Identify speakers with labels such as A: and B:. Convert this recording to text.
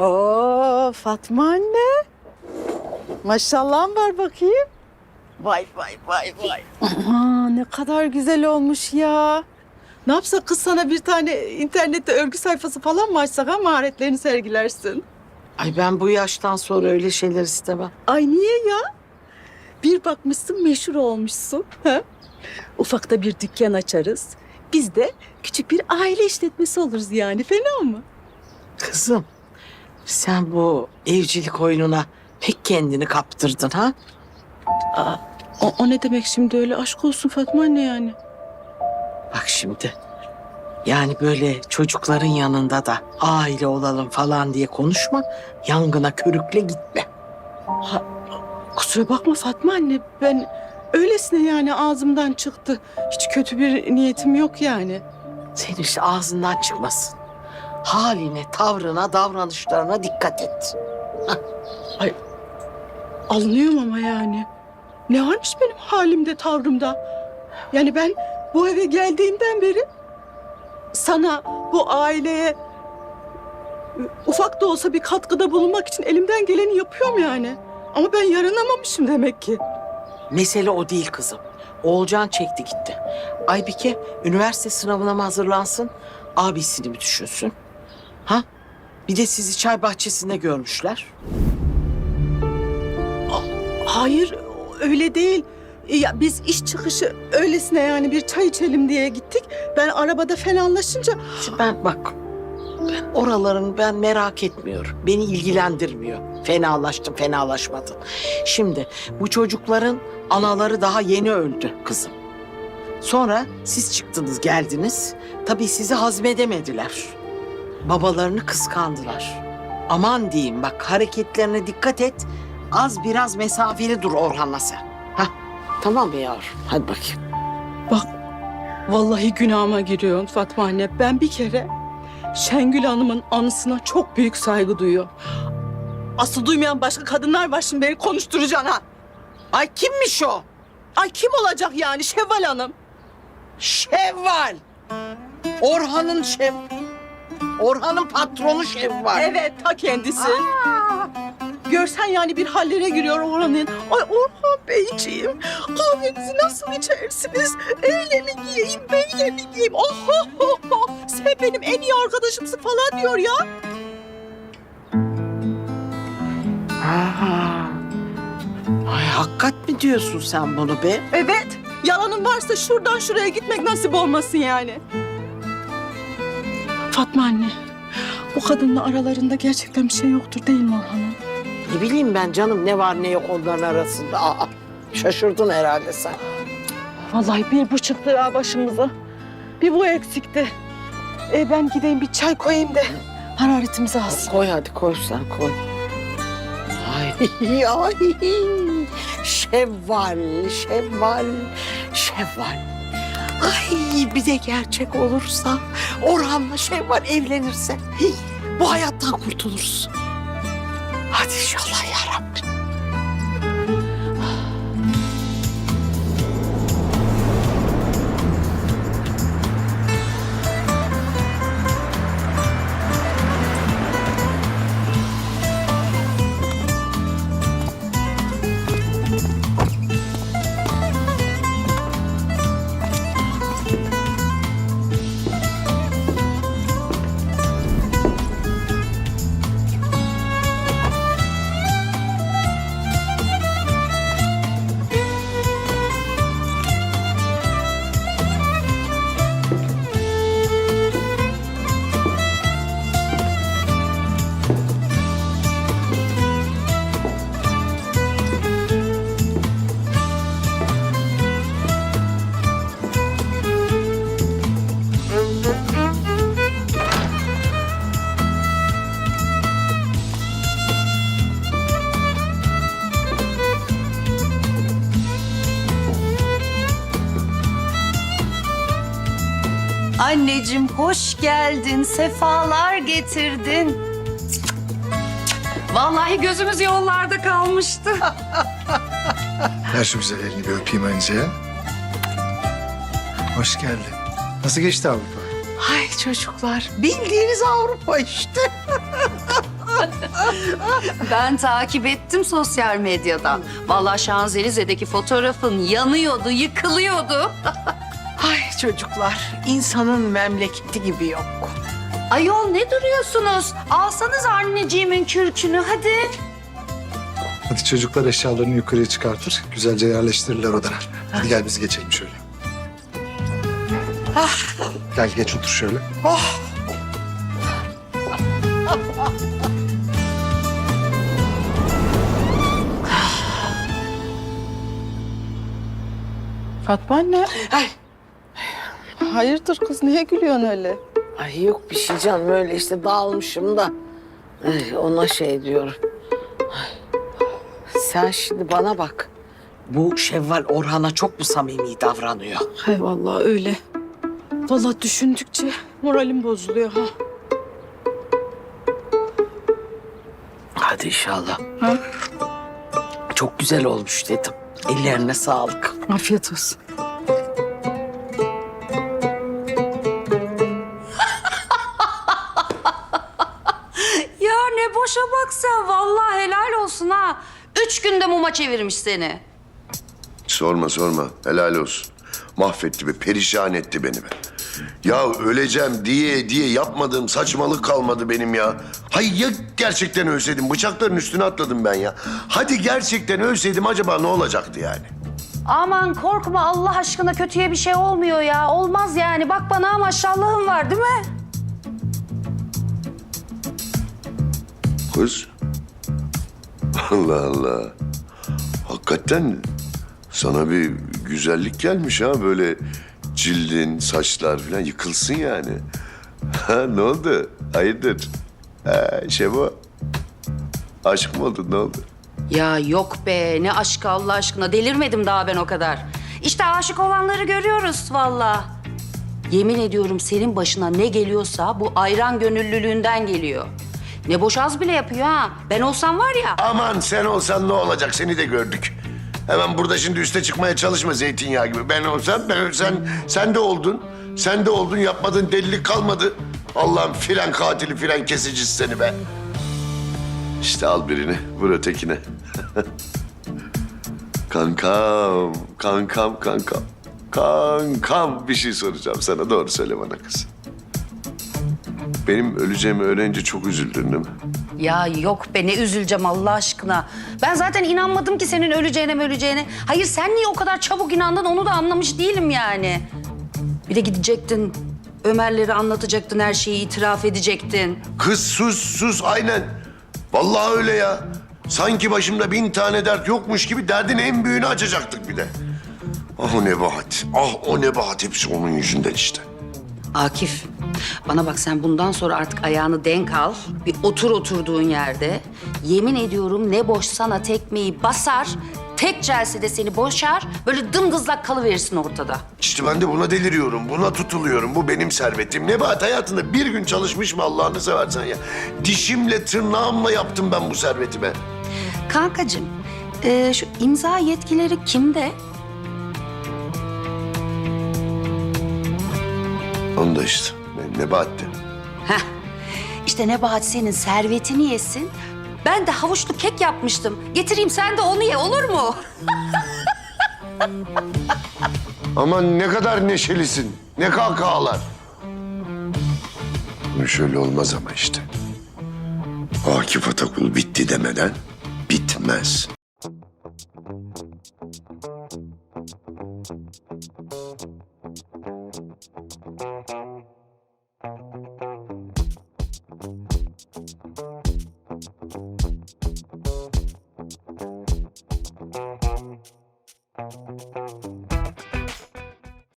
A: Oo Fatma anne. Maşallah var bakayım. Vay vay vay vay. Aa, ne kadar güzel olmuş ya. Ne yapsak kız sana bir tane internette örgü sayfası falan mı açsak ha maharetlerini sergilersin.
B: Ay ben bu yaştan sonra öyle şeyler istemem.
A: Ay niye ya? Bir bakmışsın meşhur olmuşsun. Ha? Ufakta bir dükkan açarız. Biz de küçük bir aile işletmesi oluruz yani. Fena mı?
B: Kızım sen bu evcilik oyununa pek kendini kaptırdın ha?
A: O, o ne demek şimdi öyle aşk olsun Fatma anne yani.
B: Bak şimdi. Yani böyle çocukların yanında da aile olalım falan diye konuşma. Yangına körükle gitme.
A: Kusura bakma Fatma anne ben öylesine yani ağzımdan çıktı. Hiç kötü bir niyetim yok yani.
B: Senin işte ağzından çıkmasın. Haline, tavrına, davranışlarına dikkat et.
A: Alınıyorum ama yani. Ne varmış benim halimde tavrımda? Yani ben bu eve geldiğimden beri sana bu aileye ufak da olsa bir katkıda bulunmak için elimden geleni yapıyorum yani. Ama ben yaranamamışım demek ki.
B: Mesele o değil kızım. Oğulcan çekti gitti. Aybike üniversite sınavına mı hazırlansın? Abisini mi düşünsün? Ha? Bir de sizi çay bahçesinde görmüşler.
A: Hayır öyle değil. Ya biz iş çıkışı öylesine yani bir çay içelim diye gittik. Ben arabada fenalaşınca
B: Şimdi ben bak, ben oraların ben merak etmiyorum. Beni ilgilendirmiyor. Fenalaştın, fenalaşmadın. Şimdi bu çocukların anaları daha yeni öldü kızım. Sonra siz çıktınız, geldiniz. Tabii sizi hazmedemediler. Babalarını kıskandılar. Aman diyeyim bak hareketlerine dikkat et. Az biraz mesafeli dur Orhan'la sen. Hah, tamam mı yavrum? Hadi bakayım.
A: Bak vallahi günahıma giriyorsun Fatma anne. Ben bir kere Şengül Hanım'ın anısına çok büyük saygı duyuyorum. Asıl duymayan başka kadınlar var şimdi beni konuşturacaksın.
B: Ay kimmiş o?
A: Ay kim olacak yani Şevval Hanım?
B: Şevval. Orhan'ın şev... Orhan'ın patronu Şevval.
A: Evet ta kendisi. Görsen yani bir hallere giriyor Orhan'ın. Ay Orhan Beyciğim kahvenizi nasıl içersiniz? Öyle mi giyeyim böyle mi giyeyim? Oh, oh, oh, oh. Sen benim en iyi arkadaşımsın falan diyor ya.
B: Aa. Ay hakikat mi diyorsun sen bunu be?
A: Evet. Yalanın varsa şuradan şuraya gitmek nasip olmasın yani. Fatma anne, o kadınla aralarında gerçekten bir şey yoktur değil mi Orhan'ın?
B: Ne bileyim ben canım ne var ne yok onların arasında. Aa, şaşırdın herhalde sen.
A: Vallahi bir buçuk lira başımıza. Bir bu eksikti. E ben gideyim bir çay koyayım da hararetimizi alsın.
B: Koy hadi koy sen koy. Ay, ay. Şevval, Şevval, Şevval. Ay bir de gerçek olursa, Orhan'la Şevval evlenirse bu hayattan kurtuluruz. Hadi inşallah ya
C: Anneciğim hoş geldin, sefalar getirdin. Vallahi gözümüz yollarda kalmıştı.
D: Ver şu güzel elini bir öpeyim önce. Hoş geldin. Nasıl geçti Avrupa?
B: Ay çocuklar bildiğiniz Avrupa işte.
C: Ben takip ettim sosyal medyadan. Vallahi Şanzelize'deki fotoğrafın yanıyordu, yıkılıyordu.
B: Ay çocuklar, insanın memleketi gibi yok.
C: Ayol ne duruyorsunuz? Alsanız anneciğimin kürkünü hadi.
D: Hadi çocuklar eşyalarını yukarıya çıkartır. Güzelce yerleştirirler odana. Hadi gel biz geçelim şöyle. Gel geç otur şöyle.
A: Fatma anne.
B: Ay.
A: Hayırdır kız niye gülüyorsun öyle?
B: Ay yok bir şey canım öyle işte dağılmışım da. Ay, ona şey diyorum. Ay. Sen şimdi bana bak. Bu Şevval Orhan'a çok mu samimi davranıyor?
A: Hay vallahi öyle. Vallahi düşündükçe moralim bozuluyor ha.
B: Hadi inşallah.
A: Ha?
B: Çok güzel olmuş dedim. Ellerine sağlık.
A: Afiyet olsun.
C: Günde muma çevirmiş seni.
E: Sorma sorma. Helal olsun. Mahvetti be, perişan etti beni be. Ya öleceğim diye diye yapmadığım saçmalık kalmadı benim ya. Hayır ya gerçekten ölseydim bıçakların üstüne atladım ben ya. Hadi gerçekten ölseydim acaba ne olacaktı yani?
C: Aman korkma Allah aşkına kötüye bir şey olmuyor ya. Olmaz yani. Bak bana maşallahın var değil mi?
E: Kız. Allah Allah. Hakikaten sana bir güzellik gelmiş ha böyle cildin, saçlar falan yıkılsın yani. Ha ne oldu? Hayırdır? Ha Şebo. Aşık mı oldun ne oldu?
C: Ya yok be ne aşkı Allah aşkına delirmedim daha ben o kadar. İşte aşık olanları görüyoruz valla. Yemin ediyorum senin başına ne geliyorsa bu ayran gönüllülüğünden geliyor. Ne boş az bile yapıyor ha. Ben olsam var ya.
E: Aman sen olsan ne olacak seni de gördük. Hemen burada şimdi üste çıkmaya çalışma zeytinyağı gibi. Ben olsam ben sen sen de oldun. Sen de oldun yapmadığın delilik kalmadı. Allah'ım fren katili fren kesicisi seni be. İşte al birini vur ötekine. kankam, kankam, kankam. Kankam bir şey soracağım sana doğru söyle bana kız. Benim öleceğimi öğrenince çok üzüldün değil mi?
C: Ya yok be ne üzüleceğim Allah aşkına. Ben zaten inanmadım ki senin öleceğine öleceğine. Hayır sen niye o kadar çabuk inandın onu da anlamış değilim yani. Bir de gidecektin. Ömer'leri anlatacaktın, her şeyi itiraf edecektin.
E: Kız sus sus aynen. Vallahi öyle ya. Sanki başımda bin tane dert yokmuş gibi derdin en büyüğünü açacaktık bir de. Ah o nebahat. Ah o nebahat hepsi onun yüzünden işte.
C: Akif, bana bak sen bundan sonra artık ayağını denk al. Bir otur oturduğun yerde. Yemin ediyorum ne boş sana tekmeyi basar, tek celsede seni boşar, böyle dımdızlak kalıverirsin ortada.
E: İşte ben de buna deliriyorum, buna tutuluyorum. Bu benim servetim. Nebahat hayatında bir gün çalışmış mı Allah'ını seversen ya? Dişimle, tırnağımla yaptım ben bu servetime.
C: Kankacığım, e, şu imza yetkileri kimde?
E: Onu da işte. Ne- Nebahat'te.
C: Heh, işte Nebahat senin servetini yesin. Ben de havuçlu kek yapmıştım. Getireyim sen de onu ye olur mu?
E: Aman ne kadar neşelisin. Ne kahkahalar. Şöyle olmaz ama işte. Akif Atakul bitti demeden bitmez.